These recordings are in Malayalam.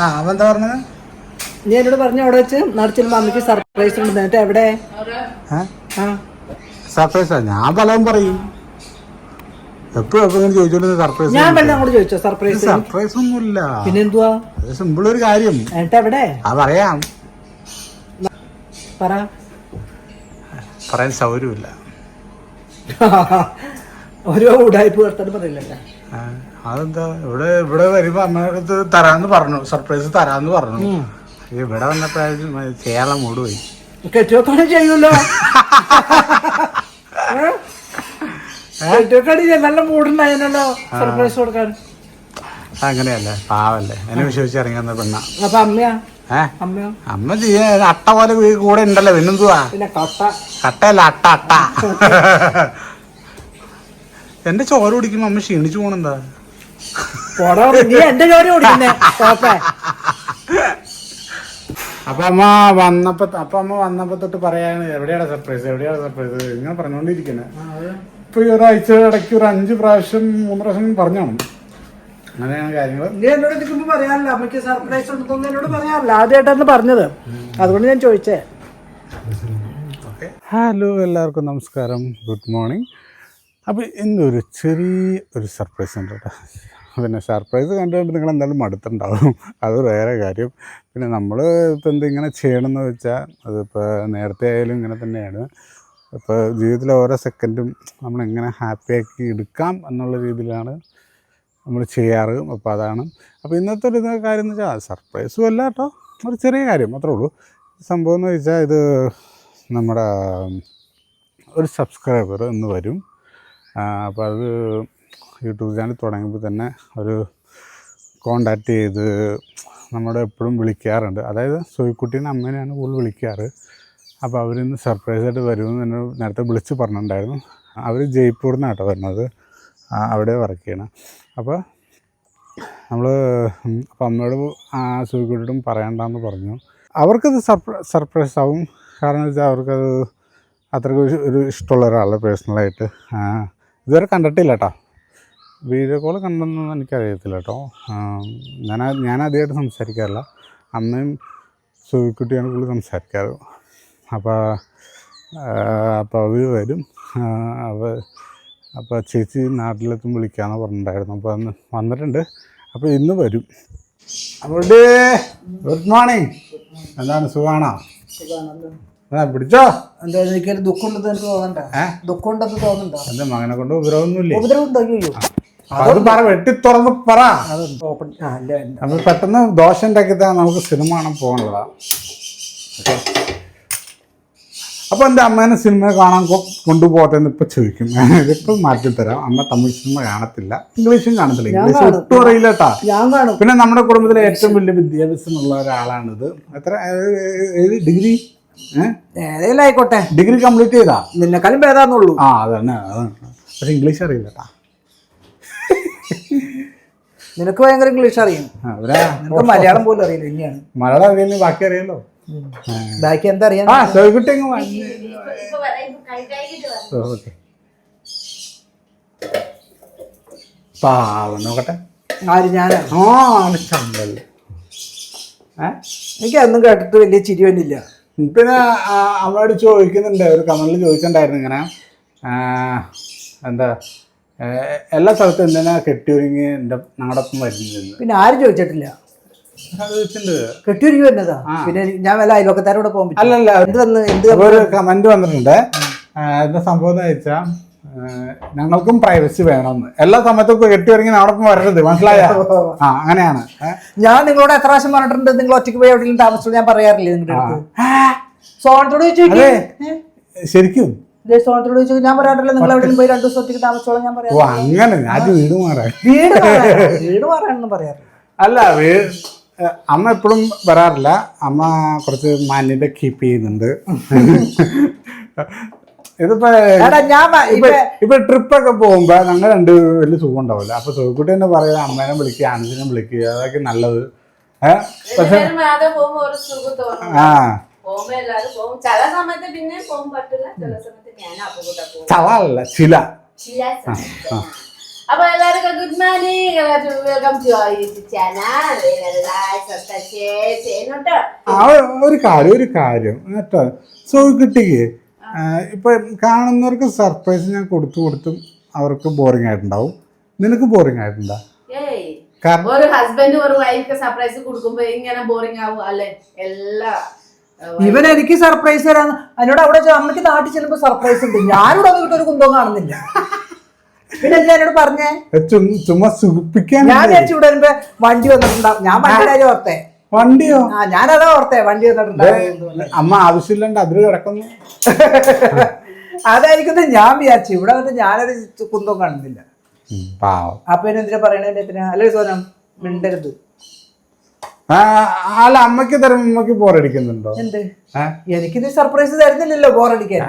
ആ അവൻ എന്താ പറഞ്ഞത്? നീ എന്നോട് പറഞ്ഞു അവിടെ വെച്ച് നടച്ചിൽ മമ്മിക്ക് സർപ്രൈസ് ഉണ്ട്. എന്നിട്ട് എവിടെ? സർപ്രൈസ് ഞാൻ പലതും പറയും. എപ്പോഴും എപ്പോഴും ചോദിച്ചോണ്ട് സർപ്രൈസ് ഞാൻ വല്ല അങ്ങോട്ട് ചോദിച്ചോ? സർപ്രൈസ് സർപ്രൈസ് ഒന്നുമില്ല. പിന്നെ എന്തുവാ സിമ്പിൾ ഒരു കാര്യം. എന്നിട്ട് എവിടെ? ആ അറിയാം പറ. പറയാൻ സൗകര്യമില്ല. ഓരോ ഉടായ്പ വർത്താനം പറയില്ലല്ലോ. അതെന്താ? ഇവിടെ ഇവിടെ വരുമ്പോ അമ്മയുടെ തരാന്ന് പറഞ്ഞു. സർപ്രൈസ് തരാന്ന് പറഞ്ഞു. ഇവിടെ വന്നപ്പോ ചെയ്യാനുള്ള മൂട് പോയി. ചെയ്യൂലോ നല്ല മൂടുണ്ടായിരുന്നല്ലോ സർപ്രൈസ് കൊടുക്കാൻ. അങ്ങനെയല്ലേ? പാവല്ലേ? എന്നെ വിശ്വസിച്ച് ഇറങ്ങി വന്ന പെണ്ണ. അപ്പൊ അമ്മയാ? അമ്മ ചെയ്യാ അട്ട പോലെ കൂടെ ഉണ്ടല്ലോ. പിന്നെന്തുവാ? പിന്നെ കട്ട. കട്ടയല്ല അട്ട അട്ട. എന്റെ ചോര കുടിക്കുമ്പോ അമ്മ ക്ഷീണിച്ചു പോണെന്താ? പോടാ നീ എന്റെ ജോലി ഓടിക്കുന്നേ കോപ്പേ അപ്പൊ അമ്മ വന്നപ്പോ അപ്പൊ അമ്മ വന്നപ്പോ തൊട്ട് പറയാണ് എവിടെയാണ് സർപ്രൈസ് എവിടെയാണ് സർപ്രൈസ് ഇങ്ങനെ പറഞ്ഞോണ്ടിരിക്കുന്നത് ഇപ്പൊ ഈ ഒരാഴ്ച ഇടയ്ക്ക് ഒരു അഞ്ച് പ്രാവശ്യം മൂന്ന് പ്രാവശ്യം പറഞ്ഞു അങ്ങനെയാണ് കാര്യങ്ങൾ നീ എന്നോട് നിൽക്കുമ്പോ പറയാറില്ല. അമ്മയ്ക്ക് സർപ്രൈസ് ഉണ്ടെന്ന് എന്നോട് പറയാറില്ല. ആദ്യമായിട്ടാണ് പറഞ്ഞത്. അതുകൊണ്ട് ഞാൻ ചോദിച്ചേ. ഹലോ എല്ലാവർക്കും നമസ്കാരം. Good morning. അപ്പോൾ ഇന്നൊരു ചെറിയ ഒരു സർപ്രൈസ് ഉണ്ട് കേട്ടോ. പിന്നെ സർപ്രൈസ് കണ്ടുകൊണ്ട് നിങ്ങൾ എന്തായാലും മടുത്തുണ്ടാവും അത് വേറെ കാര്യം. പിന്നെ നമ്മൾ ഇപ്പോൾ എന്തിങ്ങനെ ചെയ്യണമെന്ന് വെച്ചാൽ അതിപ്പോൾ നേരത്തെ ആയാലും ഇങ്ങനെ തന്നെയാണ്. ഇപ്പോൾ ജീവിതത്തിലെ ഓരോ സെക്കൻഡും നമ്മളെങ്ങനെ ഹാപ്പിയാക്കി എടുക്കാം എന്നുള്ള രീതിയിലാണ് നമ്മൾ ചെയ്യാറ്. അപ്പോൾ അതാണ്. അപ്പോൾ ഇന്നത്തെ ഒരു കാര്യം എന്ന് വെച്ചാൽ സർപ്രൈസും അല്ല കേട്ടോ. ഒരു ചെറിയ കാര്യം മാത്രമേ ഉള്ളൂ. സംഭവം എന്ന് വെച്ചാൽ ഇത് നമ്മുടെ ഒരു സബ്സ്ക്രൈബർ ഇന്ന് വരും. അപ്പോൾ അത് യൂട്യൂബ് ചാനൽ തുടങ്ങിയപ്പോൾ തന്നെ ഒരു കോണ്ടാക്ട് ചെയ്ത് നമ്മുടെ എപ്പോഴും വിളിക്കാറുണ്ട്. അതായത് സോയിക്കുട്ടീനെ അമ്മേനെയാണ് കൂടുതൽ വിളിക്കാറ്. അപ്പോൾ അവരിന്ന് സർപ്രൈസായിട്ട് വരുമെന്ന് തന്നെ നേരത്തെ വിളിച്ച് പറഞ്ഞിട്ടുണ്ടായിരുന്നു. അവർ ജയ്പൂരിൽ നിന്നാട്ടോ വരുന്നത്. അവിടെ വർക്ക് ചെയ്യണം. അപ്പോൾ നമ്മൾ അമ്മയോട് ആ സൂയിക്കുട്ടിയോടും പറയണ്ടെന്ന് പറഞ്ഞു. അവർക്കത് സർപ്ര സർപ്രൈസ് ആവും. കാരണം വെച്ചാൽ അവർക്കത് അത്രയ്ക്ക് ഒരു- ഇഷ്ടമുള്ള ഒരാളാണ് പേഴ്സണലായിട്ട് ഇതുവരെ കണ്ടിട്ടില്ല കേട്ടോ വീഡിയോ കോൾ കണ്ടെന്നൊന്നും എനിക്കറിയത്തില്ല കേട്ടോ ഞാൻ ഞാൻ ആദ്യമായിട്ട് സംസാരിക്കാറില്ല. അമ്മയും സുഖിക്കുട്ടിയാണ് കൂടുതൽ സംസാരിക്കാറ്. അപ്പോൾ അപ്പോൾ അവർ വരും. അപ്പോൾ അപ്പോൾ ചേച്ചി നാട്ടിലെത്തും വിളിക്കാമെന്ന് പറഞ്ഞിട്ടുണ്ടായിരുന്നു. അപ്പോൾ അന്ന് വന്നിട്ടുണ്ട്. അപ്പോൾ ഇന്ന് വരും. അപ്പോൾ ഗുഡ് മോർണിംഗ്. എന്താണ് സുഖമാണോ പിടിച്ചോ. എന്താ ദുഃഖമുണ്ടെന്ന് എനിക്ക് തോന്നണ്ട. ദുഃഖമുണ്ടെന്ന് തോന്നണ്ട. എന്റെ മകനെ കൊണ്ട് ഉപദ്രവമൊന്നുമില്ലേ? ഉപദ്രവം അപ്പൊ അത് പറ വെട്ടി തുറന്ന് പറ. അല്ല. പെട്ടെന്ന് ദോശ ഉണ്ടാക്കിത്താ നമുക്ക് സിനിമ കാണാൻ പോകാനുള്ളതാ. അപ്പൊ എന്റെ അമ്മേനെ സിനിമ കാണാൻ കൊണ്ടുപോകട്ടെ എന്ന് ഇപ്പൊ ചോദിക്കും. ഇതിപ്പോ മാറ്റി തരാം. അമ്മ തമിഴ് സിനിമ കാണത്തില്ല. ഇംഗ്ലീഷും കാണത്തില്ല. ഇംഗ്ലീഷ്. ഒട്ടും അറിയില്ല കേട്ടാ. ഞാൻ പിന്നെ നമ്മുടെ കുടുംബത്തിലെ ഏറ്റവും വലിയ വിദ്യാഭ്യാസമുള്ള ഒരാളാണിത് എത്ര ഏത് ഡിഗ്രി? ഏതെങ്കിലും ആയിക്കോട്ടെ ഡിഗ്രി കംപ്ലീറ്റ് ചെയ്താ? നിന്നെക്കാളും ഭേദാന്നുള്ളൂ. ആ അതന്നെ അതാണ് പക്ഷെ ഇംഗ്ലീഷ് അറിയില്ല നിനക്ക് ഭയങ്കര ഇംഗ്ലീഷ് അറിയും. നിനക്ക് മലയാളം പോലും അറിയില്ല ഇനിയാണ്. മലയാളം അറിയില്ല. ബാക്കി അറിയാലോ ബാക്കി എന്താ അറിയാം ആ ഓക്കെ പാവം നോക്കട്ടെ. ആര് ഞാനാ? ആ ചമ്പൽ ഏ? എനിക്ക് അന്നും കേട്ടിട്ട് വലിയ ചിരി വന്നില്ല. പിന്നെ അമ്മയോട് ചോദിക്കുന്നുണ്ട്. ഒരു കമന്റിൽ ചോദിച്ചിട്ടുണ്ടായിരുന്നു ഇങ്ങനെ. എന്താ എല്ലാ സ്ഥലത്തും എന്തിനാ കെട്ടിയൊരുങ്ങി എന്റെ ഞങ്ങളുടെ ഒപ്പം വരുന്നത് പിന്നെ ആരും ചോദിച്ചിട്ടില്ല. കെട്ടിയൊരുങ്ങി വരുന്നതാ പിന്നെ ഞാൻ വല്ല അയൽവക്കത്താരോടെ പോകാൻ അല്ലല്ല. എന്ത് വന്ന് എന്ത് ഒരു കമന്റ് വന്നിട്ടുണ്ട്. എന്താ സംഭവം എന്ന് വെച്ചാൽ ഞങ്ങൾക്കും പ്രൈവസി വേണമെന്ന്. എല്ലാ സമയത്തും കെട്ടിയിറങ്ങി നടക്കുമ്പോൾ വരരുത് മനസ്സിലായ? ആ അങ്ങനെയാണ്. ഞാൻ നിങ്ങളോട് എത്ര പ്രാവശ്യം പറഞ്ഞിട്ടുണ്ട് നിങ്ങൾ ഒറ്റയ്ക്ക് പോയി എവിടെയെങ്കിലും താമസിച്ചു ഞാൻ പറയാറില്ലേ നിങ്ങളുടെ അടുത്ത്? സോണത്തോട് ചോദിച്ചു അതെ. ശരിക്കും. സോണത്തോട് ചോദിച്ചു ഞാൻ പറയാറില്ല നിങ്ങൾ എവിടെയെങ്കിലും പോയി രണ്ടു ദിവസം ഒറ്റയ്ക്ക് താമസിച്ചോളാം ഞാൻ ഓ പറയാം അങ്ങനെ. അത് വീട് മാറാൻ. വീട് വീട് പറയാറില്ല? അല്ല വീ അമ്മ എപ്പോഴും വരാറില്ല. അമ്മ കുറച്ച് മാന്യത കീപ്പ് ചെയ്യുന്നുണ്ട്. ഇതിപ്പോ എടാ ഞാൻ വ- ഇപ്പൊ ട്രിപ്പൊക്കെ പോകുമ്പോ ഞങ്ങൾ രണ്ട് വലിയ സുഖം ഉണ്ടാവില്ല അപ്പൊ സുഖക്കുട്ടി തന്നെ പറയാ അമ്മേനെ വിളിക്കുക അനുജനെ വിളിക്കുക അതൊക്കെ നല്ലത്. ഏഹ് പക്ഷെ ആ. ചില അപ്പൊ ചളല്ല ചില എല്ലാവർക്കും good morning welcome to channel ഒരു കാര്യം ഒരു കാര്യം. കേട്ടോ സോ കിട്ടിക്ക് ഇപ്പൊ കാണുന്നവർക്ക് സർപ്രൈസ് ഞാൻ കൊടുത്തു കൊടുത്തും അവർക്ക് ബോറിംഗ് ആയിട്ടുണ്ടാവും. നിനക്ക് ബോറിംഗ് ആയിട്ടുണ്ടോ? ഒരു ഹസ്ബൻഡ് ഒരു വൈഫ് സർപ്രൈസ് കൊടുക്കുമ്പോ ഇങ്ങനെ ബോറിംഗ് ആവും അല്ലെ? എല്ലാ ഇവൻ എനിക്ക് സർപ്രൈസ് തരാൻ എന്നോട് അവിടെ അമ്മയ്ക്ക് നാട്ടിൽ ചെല്ലുമ്പോ സർപ്രൈസ് ഉണ്ട്. ഞാനിവിടെ വന്നിട്ട് ഒരു കുന്തവും കാണുന്നില്ല. പിന്നെ എന്നോട് പറഞ്ഞേ? ചുമ്മാ സുഖിപ്പിക്കാൻ ഞാൻ വിചാരിച്ചു ഇവിടെ വണ്ടി വന്നിട്ടുണ്ടാവും. ഞാൻ വണ്ടി കാര്യം ഓർത്തേ. വണ്ടിയോ? ആ ഞാനതാ ഓർത്തേ വണ്ടി വന്നിട്ടുണ്ട്. അമ്മ ആവശ്യമില്ലാണ്ട് അതിൽ കിടക്കുന്നു. അതായിരിക്കും ഞാൻ വിചാരിച്ചു. ഇവിടെ വന്നിട്ട് ഞാനൊരു കുന്തം കാണുന്നില്ല. അപ്പൊ എന്തിനാ പറയണേ? അല്ലേ സോനം മിണ്ടരുത്. അല്ല അമ്മയ്ക്ക് തരും അമ്മയ്ക്ക് ബോറടിക്കുന്നുണ്ടോ എന്ത്? എനിക്കിത് സർപ്രൈസ് തരുന്നില്ലല്ലോ ബോറടിക്കാൻ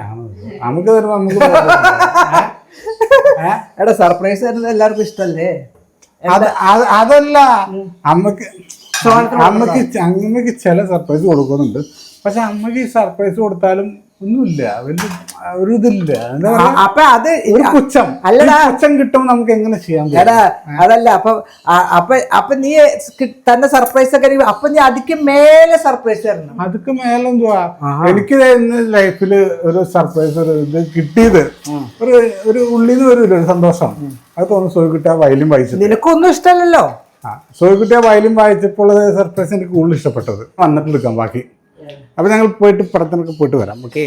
നമുക്ക് തരുമ്പോ നമുക്ക് എടാ സർപ്രൈസ് തരുന്നത് എല്ലാവർക്കും ഇഷ്ടല്ലേ? അത് അത് അതല്ല. അമ്മയ്ക്ക് അമ്മയ്ക്ക് അമ്മയ്ക്ക് ചില സർപ്രൈസ് കൊടുക്കുന്നുണ്ട്. പക്ഷെ അമ്മയ്ക്ക് ഈ സർപ്രൈസ് കൊടുത്താലും ഒന്നുമില്ല. വലിയ ഒരു ഇതില്ല. അപ്പൊ അത് ഒരു പുച്ഛം. അല്ലടാ. പുച്ഛം കിട്ടും നമുക്ക് എങ്ങനെ ചെയ്യാൻ? എടാ അതല്ല. അപ്പൊ അപ്പൊ അപ്പൊ നീ തന്നെ സർപ്രൈസ് ഒക്കെ അപ്പൊ നീ അതിക്ക് മേലെ സർപ്രൈസ് തരണം. അതിക്ക് മേലെ എന്തുവാ? എനിക്ക് ലൈഫിൽ ഒരു സർപ്രൈസ് ഒരു ഇത് കിട്ടിയത് ഒരു ഒരു ഉള്ളിന്ന് വരൂല ഒരു സന്തോഷം. അത് തോന്നുന്നു സോ കിട്ടാ വയലും വായിച്ചു നിനക്കൊന്നും ഇഷ്ടമല്ലല്ലോ? ആ സോയിക്കുട്ടി ആ വയലും വായിച്ചപ്പോൾ സർപ്രൈസ് എനിക്ക് കൂടുതൽ ഇഷ്ടപ്പെട്ടത്. വന്നിട്ട് എടുക്കാം ബാക്കി. അപ്പൊ ഞങ്ങൾ പോയിട്ട് പടത്തിനൊക്കെ പോയിട്ട് വരാം ഓക്കെ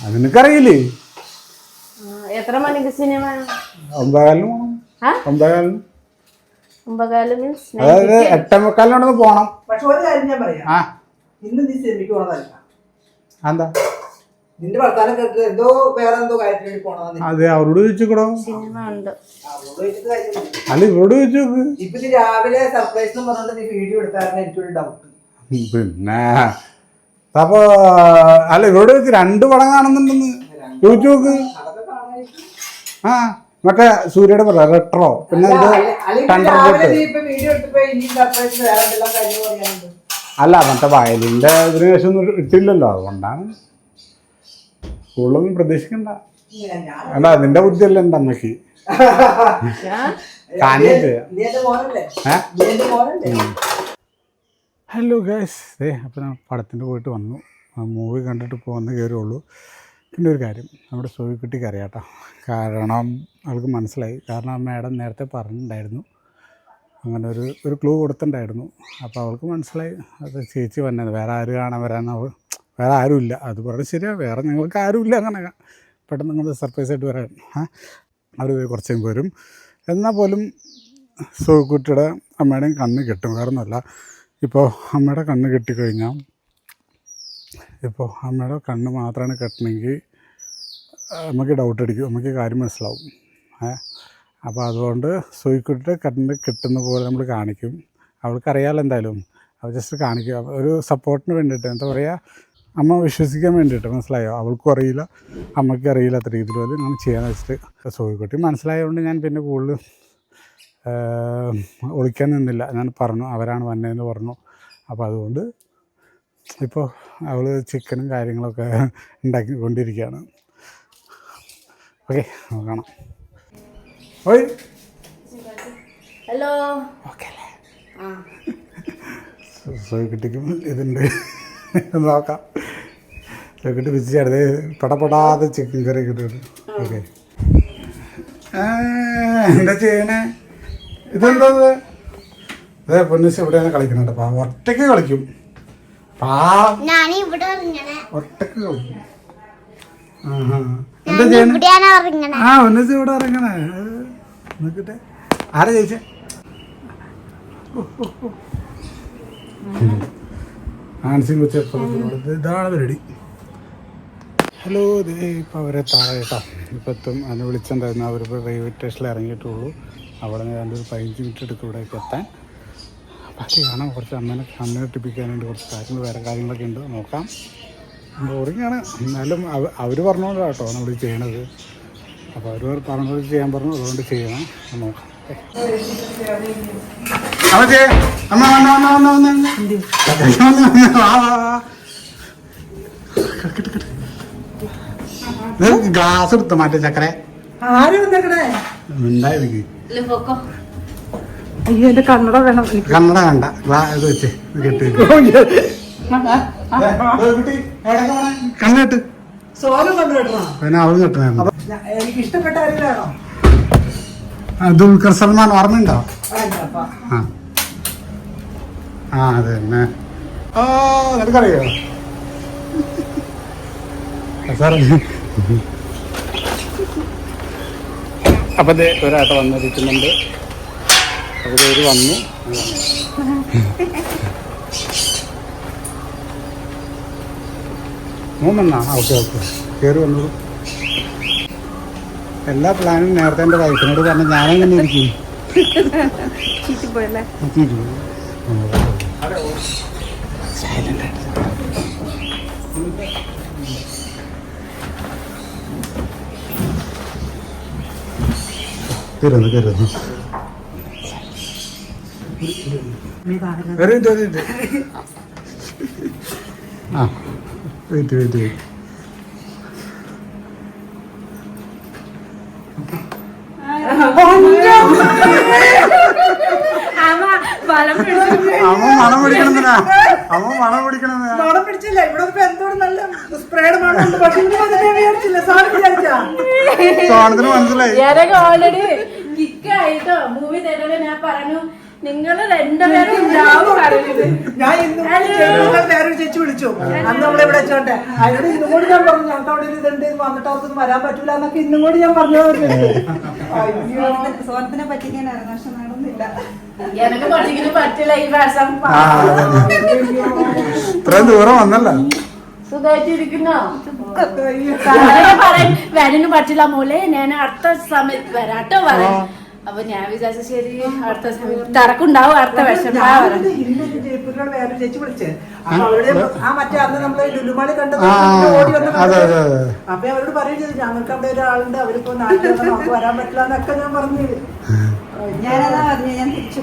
അത് നിനക്കറിയില്ലേ? എത്ര മണിക്ക് സിനിമ? ഒമ്പതാലും പോകണം ആ? ഒമ്പതാലിന് മീൻസ് അതായത് എട്ടേ മുക്കാലിനോടൊന്ന് പോകണം പക്ഷെ ഒരു കാര്യം ഞാൻ പറയാം. ആ. ഇന്ന് നീ സിനിമയ്ക്ക് പോണതല്ല. എന്താ നിന്റെ വർത്താനം കേട്ട് എന്തോ വേറെ എന്തോ കാര്യത്തിന് വേണ്ടി അതെ അവരോട് ചോദിച്ചുകൂടോ സിനിമ ഉണ്ട്. അവളോട് ചോദിച്ചിട്ട് കാര്യമില്ല. അല്ല ഇവരോട് ചോദിച്ചു നോക്ക്. ഇപ്പൊ നീ രാവിലെ സർപ്രൈസ് എന്ന് പറഞ്ഞിട്ട് നീ വീഡിയോ എടുത്തായിരുന്നു എനിക്കൊരു ഡൗട്ട് പിന്നെ. അപ്പൊ അല്ല ഇവരോട് ചോദിച്ചു രണ്ട് പടം കാണുന്നുണ്ടെന്ന്. ചോദിച്ചു നോക്ക്. അതൊക്കെ ആ മറ്റേ സൂര്യയുടെ പറ റെട്രോ പിന്നെ അല്ലെങ്കിൽ രാവിലെ നീ ഇപ്പൊ വീഡിയോ എടുത്തപ്പോ ഇനി സർപ്രൈസ് വേറെ എന്തെല്ലാം കാര്യം പറയാനുണ്ട്? അല്ല മറ്റേ വയലിന്റെ ഇതിന് ശേഷം ഒന്നും ഇട്ടില്ലല്ലോ അതുകൊണ്ടാണ്. കൂടുതലൊന്നും പ്രതീക്ഷിക്കണ്ട. അല്ല നിന്റെ ബുദ്ധിയല്ല എന്റെ മോനല്ലേ? Hello guys. ഏ അപ്പം ഞാൻ പടത്തിന് പോയിട്ട് വന്നു. മൂവി കണ്ടിട്ട് പോകുന്ന കയറുള്ളൂ പിന്നെ ഒരു കാര്യം നമ്മുടെ സോയിക്കുട്ടിക്ക് അറിയാം കേട്ടോ കാരണം അവൾക്ക് മനസ്സിലായി. കാരണം ആ മാഡം നേരത്തെ പറഞ്ഞിട്ടുണ്ടായിരുന്നു. അങ്ങനെ ഒരു ഒരു ക്ലൂ കൊടുത്തിട്ടുണ്ടായിരുന്നു. അപ്പോൾ അവൾക്ക് മനസ്സിലായി. അത് ചേച്ചി വന്നത്. വേറെ ആര് കാണാൻ വരാൻ അവൾ വേറെ ആരുമില്ല. അത് പറഞ്ഞ് ശരിയാണ് വേറെ ഞങ്ങൾക്ക് ആരുമില്ല അങ്ങനെ. പെട്ടെന്ന് അങ്ങനെ സർപ്രൈസ് ആയിട്ട് വരാൻ. അവർ കുറച്ച് കഴിയുമ്പോൾ വരും. എന്നാൽ പോലും സുഖക്കുട്ടിയുടെ അമ്മയുടെയും കണ്ണ് കിട്ടും. ഒന്നുമല്ല. ഇപ്പോൾ അമ്മയുടെ കണ്ണ് കിട്ടിക്കഴിഞ്ഞാൽ ഇപ്പോൾ അമ്മയുടെ കണ്ണ് മാത്രമാണ് കെട്ടണമെങ്കിൽ നമുക്ക് ഡൗട്ട് അടിക്കും. നമുക്ക് കാര്യം മനസ്സിലാവും. അപ്പോൾ അതുകൊണ്ട് സോയിക്കുട്ടിയുടെ കണ്ണ് കിട്ടുന്ന പോലെ നമ്മൾ കാണിക്കും. അവൾക്കറിയാമല്ലോ എന്തായാലും. അവൾ ജസ്റ്റ് കാണിക്കുക ഒരു സപ്പോർട്ടിന് വേണ്ടിയിട്ട് എന്താ പറയുക അമ്മ വിശ്വസിക്കാൻ വേണ്ടിയിട്ട് മനസ്സിലായോ? അവൾക്കും അറിയില്ല അമ്മയ്ക്കും അറിയില്ലാത്ത രീതിയിൽ പോലും ഞാൻ ചെയ്യാന്ന് വെച്ചിട്ട് സോയിക്കുട്ടി മനസ്സിലായതുകൊണ്ട് ഞാൻ പിന്നെ കൂടുതൽ ഒളിക്കാൻ നിന്നില്ല. ഞാൻ പറഞ്ഞു അവരാണ് വന്നതെന്ന് പറഞ്ഞു. അപ്പോൾ അതുകൊണ്ട് ഇപ്പോൾ അവൾ ചിക്കനും കാര്യങ്ങളൊക്കെ ഉണ്ടാക്കിക്കൊണ്ടിരിക്കുകയാണ്. ഓക്കെ നോക്കണം ഓയ്! ഹലോ. ഓക്കെ അല്ലേ? സോയിക്കുട്ടിക്കും ഇതുണ്ട്. നോക്കാം. വിസിച്ച് അടുത്ത് പടപടാതെ ചിക്കൻ കറി കിട്ടും ഓക്കെ. എന്താ ചെയ്യണേ? ഇതെന്താ ഇത്? അതെ പൊന്നിച്ച് എവിടെയാണ് കളിക്കുന്നുണ്ട് പാ ഒറ്റയ്ക്ക് കളിക്കും. ഒറ്റയ്ക്ക് കളിക്കും. എന്താ ചെയ്യണേ? ഇവിടെയാണ് ആ ഒന്നിച്ച് ഇവിടെ ഇറങ്ങണേ. നോക്കട്ടെ. ആരാ ചോദിച്ചേ ആൻസിങ് വെച്ച് ഇതാണ് പരിപാടി. ഹലോ ദേ ഇപ്പോൾ അവരെ താഴെ കേട്ടോ. ഇപ്പം എത്തും എന്നെ വിളിച്ചിട്ടുണ്ടായിരുന്നു അവരിപ്പോൾ റെയിൽവേ സ്റ്റേഷനിൽ ഇറങ്ങിയിട്ടുള്ളൂ. അവിടെ നിന്ന് രണ്ടൊരു പതിനഞ്ച് മിനിറ്റ് എടുക്കും ഇവിടേക്ക് എത്താൻ. ബാക്കി കാണാം. കുറച്ച് അമ്മേനെ അമ്മേനെ ടിപ്പിക്കാനുണ്ട് കുറച്ച് കാര്യങ്ങൾ വേറെ കാര്യങ്ങളൊക്കെ ഉണ്ട്. നോക്കാം. ബോറിങ്ങാണ് എന്നാലും അവർ പറഞ്ഞോണ്ട് കേട്ടോ നമ്മൾ ചെയ്യണത്. അപ്പോൾ അവർ പറഞ്ഞത് ചെയ്യാൻ പറഞ്ഞു. അതുകൊണ്ട് ചെയ്യണം. നോക്കാം. അമ്മ ചെയ്യ അമ്മ വന്ന വന്ന. ഗ്ലാസ് എടുത്ത് മാറ്റ ചക്കരെ. ആരും വന്നേക്കണേ? ഉണ്ടായിരിക്കും ഇല്ല, പൊക്കോ. അയ്യോ എന്റെ കണ്ണട വേണം. കണ്ണട കണ്ട ഗ്ലാസ് വെച്ച് കെട്ടി കണ്ണിട്ട് പിന്നെ അവൾ കെട്ടണായിരുന്നു. എനിക്ക് ഇഷ്ടപ്പെട്ട ദുൽഖർ സൽമാൻ ഓർമ്മയുണ്ടോ? ആ. ആ അത് തന്നെ. ആ നിനക്കറിയോ? സാറേ. അപ്പൊ ദേ ഒരാട്ട വന്നിരിക്കുന്നുണ്ട്. അപ്പൊ ദേ ഒരു വന്നു. മൂന്നെണ്ണ? Okay okay. കയറി വന്നത് എല്ലാ പ്ലാനും നേരത്തെ എന്റെ വൈഫിനോട് പറഞ്ഞ ഞാനെങ്ങനെ ഇരിക്കും. ചീറ്റിപ്പോയി. കയറുന്നു കയറുന്നു. മിനിറ്റ് ആ വെയിറ്റ് വെയിറ്റ് വെയിറ്റ് അമ്മ മണം പിടിക്കണമെന്നാ. അമ്മ മണം പിടിക്കണമെന്നാ. മണം പിടിച്ചില്ല. ഇവിടെ എന്തോരം നല്ല സ്പ്രേഡ് മണം സാധനത്തിന് മനസ്സിലായി. ഓൾറെഡി കിക്കായിട്ടോ മൂവി തരുന്നത് ഞാൻ പറഞ്ഞു നിങ്ങൾ രണ്ടുപേരും ഉണ്ടാവും പറയുന്നത് ഞാൻ ഇന്നും ചേച്ചികൾ വേറൊരു ചേച്ചി വിളിച്ചു. അന്ന് നമ്മളെ ഇവിടെ വെച്ചോട്ടെ. അതിനോട് ഇന്നും കൂടി ഞാൻ പറഞ്ഞു ഞങ്ങൾക്ക് അവിടെ ഒരു ഇതുണ്ട് ഇത് വന്നിട്ട് അവർക്കൊന്നും വരാൻ പറ്റൂല എന്നൊക്കെ ഇന്നും കൂടി ഞാൻ പറഞ്ഞു സോനത്തിനെ പറ്റിക്കാനായിരുന്നു പക്ഷെ നടന്നില്ല എനിക്ക് പറ്റില്ല ഈ ഇത്രയും ദൂരം വന്നല്ലോ. സുഖമായിട്ടിരിക്കുന്നോ പറയാൻ വരാനും പറ്റില്ല മോളെ ഞാൻ അടുത്ത സമയത്ത് വരാട്ടോ പറയാം. അപ്പൊ ഞാൻ വിചാരിച്ച ശരി അടുത്ത സമയത്ത് തിരക്കുണ്ടാവും അടുത്ത വിഷം അപ്പൊ അവരുടെ ഞങ്ങൾക്ക് അവിടെ ഒരാളുണ്ട് അവരിപ്പോ നാട്ടിൽ നമുക്ക് വരാൻ പറ്റില്ല എന്നൊക്കെ ഞാൻ പറഞ്ഞു. ഞാനതാ പറഞ്ഞു ഞാൻ തിരിച്ചു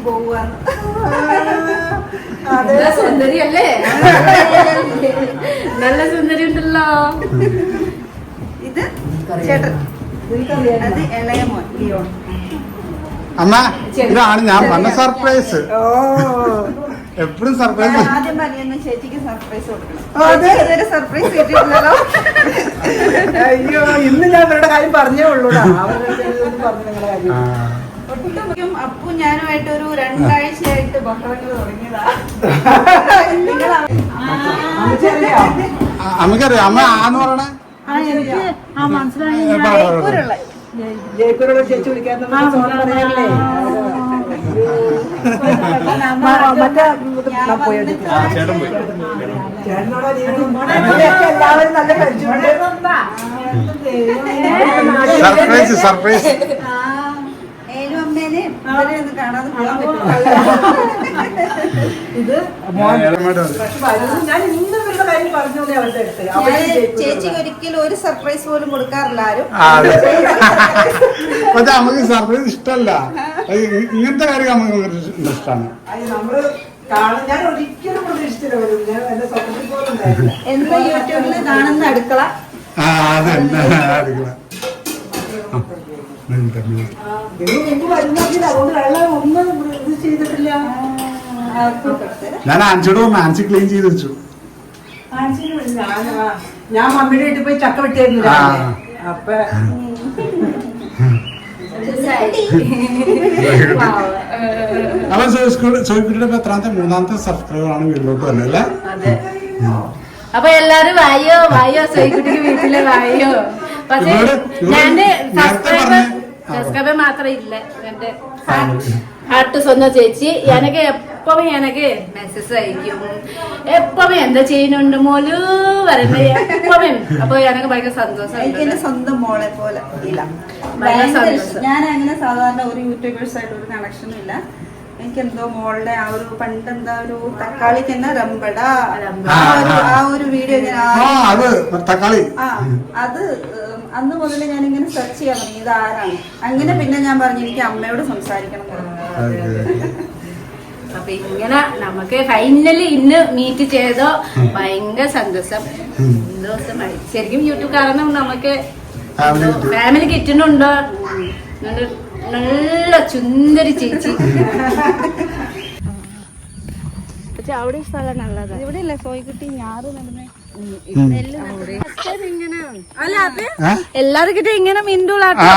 നല്ല സുന്ദരി അല്ലേ നല്ല സുന്ദരി ഉണ്ടല്ലോ ഇത് ചേട്ടൻ. അത് ഇളയ മോൻ ലിയോൺ അമ്മ ഇതാണ് ഞാൻ പറഞ്ഞ സർപ്രൈസ്. എപ്പോഴും സർപ്രൈസ് ആദ്യം പറയുന്ന ചേച്ചിക്ക് സർപ്രൈസ് കൊടുക്കണം. സർപ്രൈസ് കിട്ടിയിട്ടില്ലല്ലോ അയ്യോ ഇന്ന് ഞാൻ അവരുടെ കാര്യം പറഞ്ഞേ ഉള്ളൂടാ ഒട്ടുമിക്കും അപ്പു ഞാനുമായിട്ട് ഒരു രണ്ടാഴ്ചയായിട്ട് ബഹളങ്ങൾ തുടങ്ങിയതാ. അമ്മക്കറിയാം അമ്മ ആന്ന് പറയണേ. ജയ്പൂരുള്ള ജയ്പൂരുള്ള ചേച്ചി ഇവിടെയൊക്കെ എല്ലാവരും നല്ല പരിചയമുണ്ട്. സർപ്രൈസ് സർപ്രൈസ് ഇത് ഞാൻ ഇന്ന് ഇവരുടെ കാര്യം പറഞ്ഞോളെ അവരുടെ അടുത്ത്. അവർ ഞാൻ ജയ്പൂരിലുള്ള. ചേച്ചിക്ക് ഒരിക്കലും ഒരു സർപ്രൈസ് പോലും കൊടുക്കാറില്ല ആരും. പക്ഷെ നമുക്ക് സർപ്രൈസ് ഇഷ്ടമല്ല ഇങ്ങനത്തെ കാര്യം നമുക്ക് ഇഷ്ടമാണ്. നമ്മൾ ഞാൻ ഒരിക്കലും പ്രതീക്ഷിച്ചില്ല വരും ഞാൻ എന്റെ സ്വപ്നത്തിൽ പോലും ഉണ്ടായില്ല എന്ന് യൂട്യൂബിൽ കാണുന്ന അടുക്കള? ആ അതെന്താ അടുക്കള? ഞാൻ ആൻസിയോട് പറഞ്ഞു ആൻസി ക്ലീൻ ചെയ്ത് വെച്ചു. ഞാൻ ആ, ഞാൻ മമ്മിയുടെ വീട്ടിൽ പോയി ചക്ക വിട്ടായിരുന്നു. അപ്പൊ സോയിക്കുട്ടിയുടെ എത്രാമത്തെ മൂന്നാമത്തെ സബ്സ്ക്രൈബർ ആണ് വീട്ടിലോട്ട് വന്നത് അല്ലേ? അതെ. അപ്പൊ എല്ലാരും വായോ വായോ സൈക്കുട്ടിക്ക് വീട്ടിലെ വായോ. പക്ഷേ നേരത്തെ സബ്സ്ക്രൈബർ മാത്രം ഇല്ല. എന്റെ ഹാർട്ട് സ്വന്തം ചേച്ചി. എനക്ക് എപ്പോഴും എനക്ക് മെസ്സേജ് അയക്കും. എപ്പോഴും എന്താ ചെയ്യുന്നുണ്ട് മോലു വരണ്ട എപ്പോഴും അപ്പൊ എനക്ക് ഭയങ്കര സന്തോഷം എന്റെ സ്വന്തം മോളെ പോലെ ഇല്ല. ഞാൻ അങ്ങനെ സാധാരണ ഒരു യൂട്യൂബേഴ്സ് ആയിട്ട് ഒരു കണക്ഷനും ഇല്ല. എനിക്ക് എന്തോ മോളുടെ ആ ഒരു പണ്ട് എന്താ ഒരു തക്കാളി തന്നെ രമ്പട. രമ്പട. ആ ഒരു ആ ഒരു വീഡിയോ ഞാൻ ആ അത് തക്കാളി. ആ അത് ഉം, അന്ന് മുതൽ ഞാൻ ഇങ്ങനെ സെർച്ച് ചെയ്യാൻ തുടങ്ങി. ഇത് ആരാണ്? അങ്ങനെ പിന്നെ ഞാൻ പറഞ്ഞു എനിക്ക് അമ്മയോട് സംസാരിക്കണം പറഞ്ഞു. അപ്പൊ ഇങ്ങനെ നമുക്ക് ഫൈനലി ഇന്ന് മീറ്റ് ചെയ്തോ ഭയങ്കര സന്തോഷം. ദിവസമായി ശരിക്കും യൂട്യൂബ് കാരണം നമുക്ക് ഫാമിലി കിട്ടി ഫാമിലി കിറ്റുന്നുണ്ട് നല്ല നല്ല ചുന്ദരി ചേച്ചി. പക്ഷെ അവിടെ സ്ഥലം നല്ലതാണ് ഇവിടെ ഇല്ലേ സോയിക്കുട്ടി ഞാറ് കിട്ടും ഇങ്ങനെ മിണ്ടുളാട്ടോ ആ.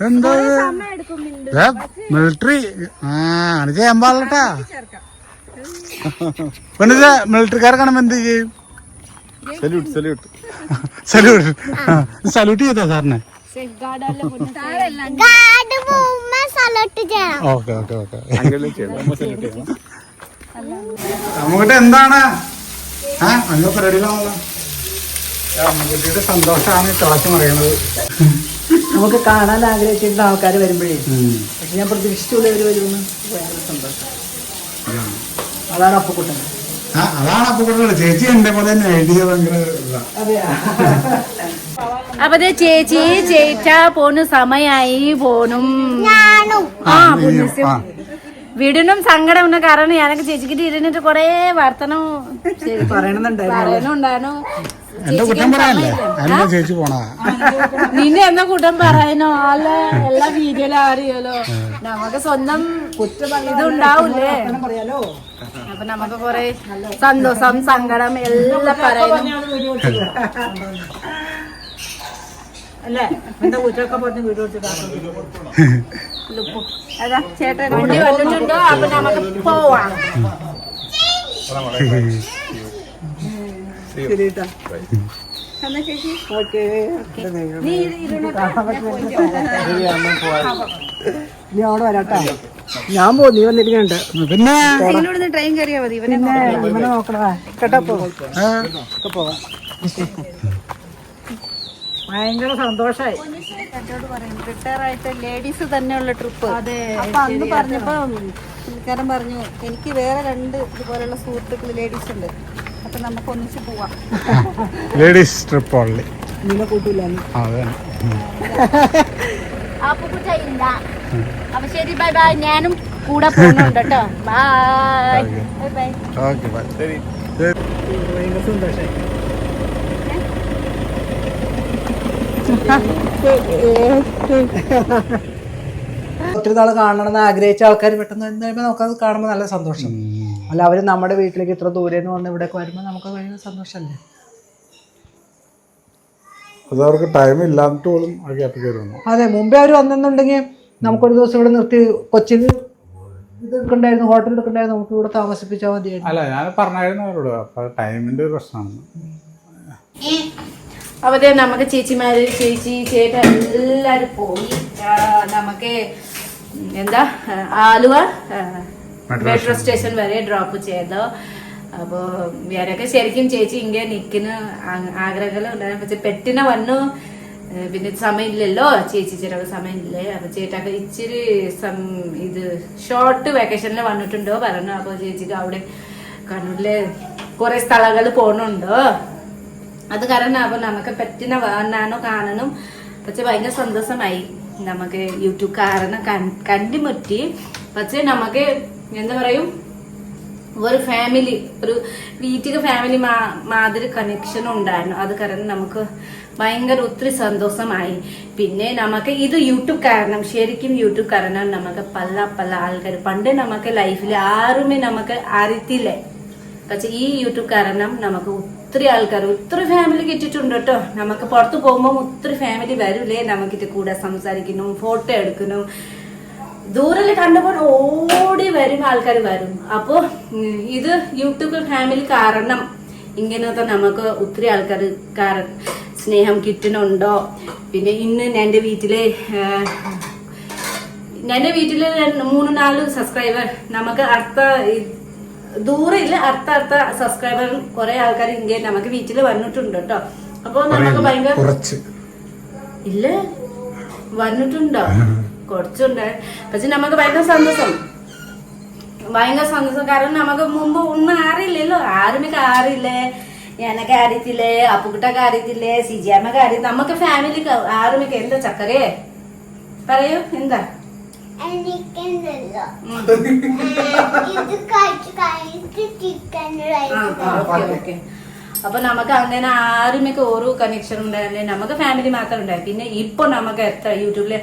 എന്താ? മിലിറ്ററി ആ അത് ചെയ്യാൻ പാടില്ലട്ടാ. പിന്നെ മിലിറ്ററിക്കാരെ കാണുമ്പോ എന്ത് ചെയ്യും? സല്യൂട്ട് സല്യൂട്ട് സല്യൂട്ട് സല്യൂട്ട് ചെയ്താ സാറിനെ? Okay okay okay. നമുക്കിട്ട് എന്താണ്? ആ അങ്ങനെ പരിപാടിയിലാണല്ലോ. അമ്മക്കുട്ടിയുടെ സന്തോഷമാണ് തിളച്ചു പറയുന്നത് നമുക്ക് കാണാൻ ആഗ്രഹിച്ചിരുന്ന ആൾക്കാർ വരുമ്പോഴേ പക്ഷെ ഞാൻ ഒരു വരുമെന്ന് ഭയങ്കര സന്തോഷം. അതാണ്. അപ്പുക്കുട്ടൻ. ആ അതാണ് അപ്പൊ കൂടുതൽ ചേച്ചി എന്റെ പോലെ തന്നെ ഐഡിയ ഭയങ്കര അപ്പൊ ചേച്ചി ചേച്ച പോണു സമയായി പോണും. ഞാനും ആ ആ, ആ. വീടിനും സങ്കടമുണ്ട് കാരണം ഞാനൊക്കെ ചേച്ചിക്കിട്ട് ഇരുന്നിട്ട് കൊറേ വർത്തനം പറയണുണ്ടായിരുന്നു. എന്റെ കുറ്റം പറയല്ലേ ചേച്ചി പോണാ നിന്നെ എന്നാ കുറ്റം പറയണോ അല്ല എല്ലാ വീഡിയോയിലും അറിയാലോ നമുക്ക് സ്വന്തം ഇതുണ്ടാവൂലേ? അപ്പൊ നമുക്ക് കൊറേ സന്തോഷം സങ്കടം എല്ലാം പറയുന്നു അല്ലേ? എന്റെ കുറ്റമൊക്കെ പറഞ്ഞ് വീട് വെച്ചിട്ട് അതാ ചേട്ടൻ വണ്ടി വന്നിട്ടുണ്ടോ? അപ്പൊ നമുക്ക് പോവാം. നീ അവിടെ വരാട്ടാ. ഞാൻ പോ നീ വന്നിരിക്കണ്ട് പിന്നെ? ട്രെയിൻ കയറിയാ മതി. ഇവനെ നോക്കണതാ. കേട്ടോ പോവാം. ഭയങ്കര സന്തോഷായി. എന്നോട് പറയും റിട്ടയർ ആയിട്ട് ലേഡീസ് തന്നെയുള്ള ട്രിപ്പ് അതെ. അപ്പൊ അന്ന് പറഞ്ഞപ്പോ പുള്ളിക്കാരൻ പറഞ്ഞു എനിക്ക് വേറെ രണ്ട് ഇതുപോലുള്ള സുഹൃത്തുക്കൾ ലേഡീസ് ഉണ്ട്. അപ്പൊ നമുക്ക് ഒന്നിച്ച് പോവാം. ലേഡീസ് ട്രിപ്പ് ഓൺലി നിന്നെ കൂട്ടില്ല അതെ. അപ്പൊ കുറ്റയില്ല അപ്പൊ ശരി ബൈ ബൈ ഞാനും കൂടെ പോകുന്നുണ്ട് കേട്ടോ bye bye bye okay bye ശരി ഭയങ്കര സന്തോഷായി. ഒത്തിരി നാൾ കാണണമെന്ന് ആഗ്രഹിച്ച ആൾക്കാർ പെട്ടെന്ന് എന്തായാലും നമുക്കത് കാണുമ്പോൾ നല്ല സന്തോഷം. അല്ല അവർ നമ്മുടെ വീട്ടിലേക്ക് ഇത്ര ദൂരെ നിന്ന് വന്ന് ഇവിടെ വരുമ്പോൾ നമുക്ക് ഭയങ്കര സന്തോഷമല്ലേ അത് അവർക്ക് ടൈം ഇല്ലാന്നിട്ട് പോലും ആ ഗ്യാപ്പിൽ അതെ മുമ്പേ അവർ വന്നെന്നുണ്ടെങ്കിൽ നമുക്കൊരു ദിവസം ഇവിടെ നിർത്തി കൊച്ചിയിൽ ഇത് എടുക്കണ്ടായിരുന്നു ഹോട്ടൽ എടുക്കണ്ടായിരുന്നു നമുക്ക് ഇവിടെ താമസിപ്പിച്ചാൽ മതിയായിരുന്നു. അല്ല ഞാൻ പറഞ്ഞായിരുന്നു അവരോട്. അപ്പൊ ടൈമിന്റെ ഒരു പ്രശ്നമാണ്. ദേ നമുക്ക് ചേച്ചിമാര് ചേച്ചി ചേട്ട എല്ലാരും പോയി. നമുക്ക് എന്താ ആലുവ മെട്രോ സ്റ്റേഷൻ. വരെ ഡ്രോപ്പ് ചെയ്തു. അപ്പോൾ ഞാനൊക്കെ ശരിക്കും ചേച്ചി ഇങ്ങനെ നിൽക്കുന്ന ആഗ്രഹങ്ങൾ ഉണ്ടായിരുന്നു. പക്ഷെ പെട്ടിനെ വന്നു. പിന്നെ സമയമില്ലല്ലോ. ചേച്ചി ചിലവ് സമയമില്ലേ? അപ്പൊ ചേട്ടാക്ക് ഇച്ചിരി സം ഇത് ഷോർട്ട് വെക്കേഷനിൽ വന്നിട്ടുണ്ടോ? പറഞ്ഞു. അപ്പൊ ചേച്ചിക്ക് അവിടെ കണ്ണൂരിലെ കുറെ സ്ഥലങ്ങൾ പോകണുണ്ടോ അത് കാരണം അപ്പൊ നമുക്ക് പറ്റുന്ന വേണ്ടാനോ കാണണം പക്ഷെ ഭയങ്കര സന്തോഷമായി. നമുക്ക് യൂട്യൂബ് കാരണം കണ്ടുമുറ്റി പക്ഷെ നമുക്ക് എന്താ പറയും? ഒരു ഫാമിലി ഒരു വീട്ടിലെ ഫാമിലി മാ മാതിരി കണക്ഷൻ ഉണ്ടായിരുന്നു. അത് കാരണം നമുക്ക് ഭയങ്കര ഒത്തിരി സന്തോഷമായി. പിന്നെ നമുക്ക് ഇത് യൂട്യൂബ് കാരണം ശരിക്കും യൂട്യൂബ് കാരണം നമുക്ക് പല പല ആൾക്കാർ പണ്ട് നമുക്ക് ലൈഫിൽ ആരുമേ നമുക്ക് അറിയത്തില്ലേ. പക്ഷെ ഈ യൂട്യൂബ് കാരണം നമുക്ക് ഒത്തിരി ആൾക്കാർ ഒത്തിരി ഫാമിലി കിട്ടിയിട്ടുണ്ട് കേട്ടോ. നമുക്ക് പുറത്ത് പോകുമ്പോൾ ഒത്തിരി ഫാമിലി വരില്ലേ നമുക്കിത് കൂടെ സംസാരിക്കണം ഫോട്ടോ എടുക്കണം ദൂരിൽ കണ്ടപ്പോൾ ഓടി വരും ആൾക്കാർ വരും. അപ്പോ ഇത് യൂട്യൂബ് ഫാമിലി കാരണം ഇങ്ങനത്തെ നമുക്ക് ഒത്തിരി ആൾക്കാർ സ്നേഹം കിട്ടുന്നുണ്ടോ? പിന്നെ ഇന്ന് എന്റെ വീട്ടിലെ എന്റെ വീട്ടിൽ മൂന്ന് നാല് സബ്സ്ക്രൈബർ നമുക്ക് അടുത്ത ദൂരെ ഇല്ല അടുത്ത അടുത്ത സബ്സ്ക്രൈബർ കുറെ ആൾക്കാർ ഇന്ത്യയിൽ നമുക്ക് വീട്ടിൽ വന്നിട്ടുണ്ട് കേട്ടോ അപ്പൊ നമുക്ക് ഭയങ്കര ഇല്ല വന്നിട്ടുണ്ടോ? കുറച്ചുണ്ട്. പക്ഷെ നമുക്ക് ഭയങ്കര സന്തോഷം. ഭയങ്കര സന്തോഷം. കാരണം നമുക്ക് മുമ്പ് ഒന്നും അറിയില്ലല്ലോ. ആരുമൊക്കെ അറിയില്ലേ? എനക്ക് അറിയത്തില്ലേ? അപ്പുക്കുട്ടൊക്കെ അറിയത്തില്ലേ? സിജിയമ്മക്ക് അറിയ നമുക്ക് ഫാമിലിക്ക് ആരുമൊക്കെ എന്താ ചക്കരേ? പറയൂ എന്താ? അപ്പൊ നമുക്ക് അങ്ങനെ ആരും ഓരോ കണക്ഷൻ ഉണ്ടായിരുന്നു? നമുക്ക് ഫാമിലി മാത്രം ഉണ്ടായി. പിന്നെ ഇപ്പൊ നമുക്ക് എത്ര യൂട്യൂബിൽ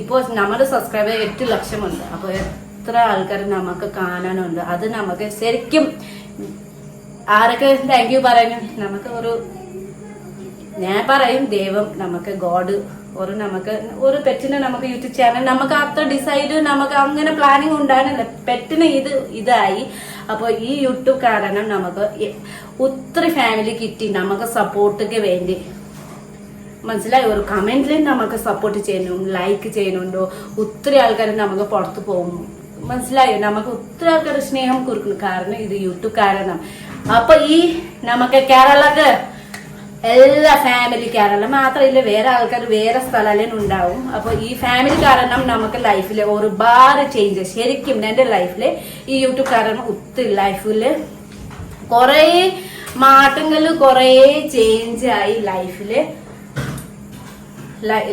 ഇപ്പൊ നമ്മുടെ സബ്സ്ക്രൈബർ എട്ട് ലക്ഷമുണ്ട്. അപ്പൊ എത്ര ആൾക്കാർ നമുക്ക് കാണാനുണ്ട്? അത് നമുക്ക് ശരിക്കും ആരൊക്കെ താങ്ക് യു പറയുന്നു? നമുക്ക് ഒരു ഞാൻ പറയും ദൈവം നമുക്ക് ഗോഡ് ഒരു നമുക്ക് ഒരു പെറ്റിനെ നമുക്ക് യൂട്യൂബ് ചാനൽ നമുക്ക് അത്ര ഡിസൈഡ് നമുക്ക് അങ്ങനെ പ്ലാനിങ് ഉണ്ടായിരുന്നില്ല. പെറ്റിന് ഇത് ഇതായി. അപ്പോൾ ഈ യൂട്യൂബ് കാരണം നമുക്ക് ഒത്തിരി ഫാമിലി കിട്ടി നമുക്ക് സപ്പോർട്ടിക്ക് വേണ്ടി. മനസ്സിലായി? ഒരു കമന്റിൽ നമുക്ക് സപ്പോർട്ട് ചെയ്യണം ലൈക്ക് ചെയ്യുന്നുണ്ടോ? ഒത്തിരി ആൾക്കാർ നമുക്ക് പുറത്ത് പോകും. മനസ്സിലായോ? നമുക്ക് ഒത്തിരി ആൾക്കാർ സ്നേഹം കൊടുക്കുന്നു. കാരണം ഇത് യൂട്യൂബ് കാരണം. അപ്പൊ ഈ നമുക്ക് കേരളക്ക് എല്ലാ ഫാമിലിക്കാരെല്ലാം മാത്രമല്ല വേറെ ആൾക്കാർ വേറെ സ്ഥലം ഉണ്ടാവും. അപ്പൊ ഈ ഫാമിലി കാരണം നമുക്ക് ലൈഫിൽ ഒരുപാട് ചേഞ്ചസ് ശരിക്കും എന്റെ ലൈഫിൽ ഈ യൂട്യൂബ് കാരണം ഒത്തിരി ലൈഫിൽ കുറേ മാറ്റങ്ങൾ കുറേ ചേഞ്ച് ആയി ലൈഫിൽ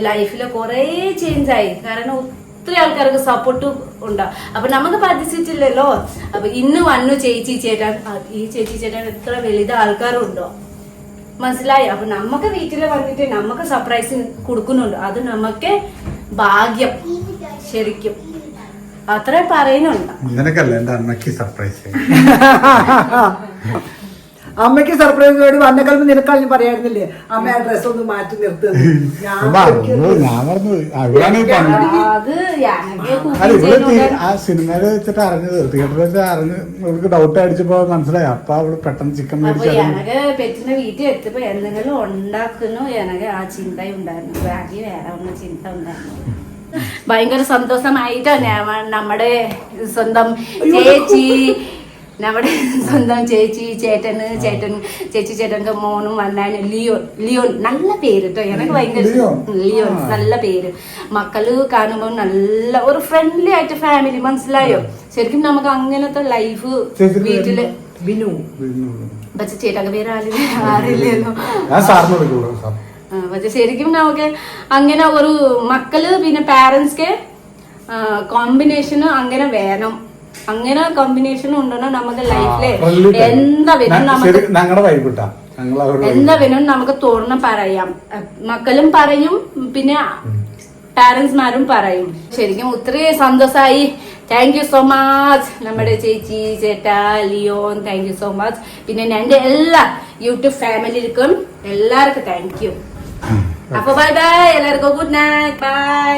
ലൈഫിൽ കുറേ ചേഞ്ച് ആയി. കാരണം ഒത്തിരി ആൾക്കാർക്ക് സപ്പോർട്ട് ഉണ്ടാവും അപ്പൊ നമുക്ക് പതിച്ചിട്ടില്ലല്ലോ അപ്പൊ ഇന്ന് വന്നു ചേച്ചി ചേട്ടാ ഈ ചേച്ചി ചേട്ടാൻ എത്ര വലുത് ആൾക്കാരുണ്ടോ? മനസ്സിലായി. അപ്പൊ നമുക്ക് വീട്ടിൽ വന്നിട്ട് നമുക്ക് സർപ്രൈസ് കൊടുക്കുന്നുണ്ട്. അത് നമുക്ക് ഭാഗ്യം. ശരിക്കും. അത്രേ പറയുന്നുണ്ട്. നിനക്കല്ല എന്റെ അമ്മയ്ക്ക് സർപ്രൈസ് അമ്മയ്ക്ക് സർപ്രൈസ് വേണ്ടി വന്നക്കാലം നിനക്കാളും പറയായിരുന്നില്ലേ അമ്മ ആ ഡ്രസ് ഒന്ന് മാറ്റി നിർത്തുന്നത്. ആ. സിനിമയിൽ വെച്ചിട്ട് അറിഞ്ഞത് തിയേറ്ററിൽ വെച്ച് അറിഞ്ഞ് ഇവർക്ക് ഡൗട്ട് അടിച്ചപ്പോ മനസ്സിലായി. അപ്പൊ അവൾ പെട്ടെന്ന് ചിക്കൻ മേടിച്ചു പെറ്റിന്റെ വീട്ടിൽ എത്തിയപ്പോ എന്തെങ്കിലും ഉണ്ടാക്കുന്നു. എനക്ക് ആ ചിന്ത ഉണ്ടായിരുന്നു. ബാക്കി വേറെ ഒന്നും ചിന്ത ഉണ്ടായിരുന്നു. ഭയങ്കര സന്തോഷമായിട്ടാ ഞാൻ നമ്മുടെ സ്വന്തം ചേച്ചി നമ്മുടെ സ്വന്തം ചേച്ചി ചേട്ടന് ചേട്ടൻ ചേച്ചി ചേട്ടന്റെ മോനും വന്നാണ് ലിയോൺ ലിയോൺ നല്ല പേര് കേട്ടോ എനിക്ക് ഭയങ്കര ലിയോൺ? നല്ല പേര്. മക്കൾ കാണുമ്പോൾ നല്ല ഒരു ഫ്രണ്ട്ലി ആയിട്ട് ഫാമിലി മനസ്സിലായോ? ശരിക്കും നമുക്ക് അങ്ങനത്തെ ലൈഫ് വീട്ടിൽ ബിനു പക്ഷെ ചേട്ടന്റെ പേര് ആരില്ല ആരില്ലല്ലോ ഞാൻ സാറിന് കൊടുക്കുള്ളൂ സാർ ആ, പക്ഷെ ശരിക്കും നമുക്ക് അങ്ങനെ ഒരു മക്കൾ പിന്നെ പാരന്റ്സ്ക്ക് കോമ്പിനേഷന് അങ്ങനെ വേണം. അങ്ങനെ കോമ്പിനേഷൻ ഉണ്ടെന്ന് നമുക്ക് ലൈഫിൽ എന്താ വരും നമുക്ക് എന്താ വേണം നമുക്ക് തുറന്ന് പറയാം. മക്കളും പറയും പിന്നെ പാരന്റ്സ്മാരും പറയും. ശരിക്കും ഒത്തിരി സന്തോഷമായി താങ്ക് യു സോ മച്ച് നമ്മുടെ ചേച്ചി ചേട്ടാ Leon thank you so much പിന്നെ എന്റെ എല്ലാ യൂട്യൂബ് ഫാമിലിക്കും എല്ലാവർക്കും താങ്ക് യു അപ്പൊ ബൈ ബൈ എല്ലാവർക്കും ഗുഡ് നൈറ്റ് ബൈ